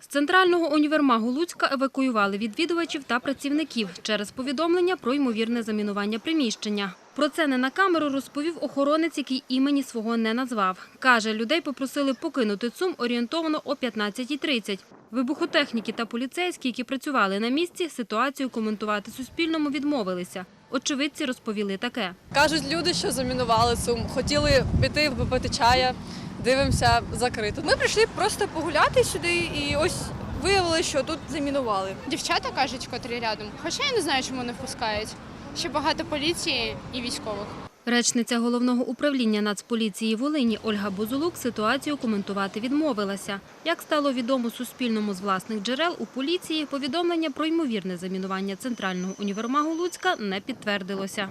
З центрального універмагу Луцька евакуювали відвідувачів та працівників через повідомлення про ймовірне замінування приміщення. Про це не на камеру розповів охоронець, який імені свого не назвав. Каже, людей попросили покинути ЦУМ орієнтовано о 15.30. Вибухотехніки та поліцейські, які працювали на місці, ситуацію коментувати Суспільному відмовилися. Очевидці розповіли таке. Кажуть люди, що замінували сум, хотіли піти попити чая, дивимося закрито. Ми прийшли просто погуляти сюди і ось виявили, що тут замінували. Дівчата кажуть, котрі рядом. Хоча я не знаю, чому не впускають. Ще багато поліції і військових. Речниця головного управління Нацполіції Волині Ольга Бузулук ситуацію коментувати відмовилася. Як стало відомо Суспільному з власних джерел, у поліції повідомлення про ймовірне замінування центрального універмагу Луцька не підтвердилося.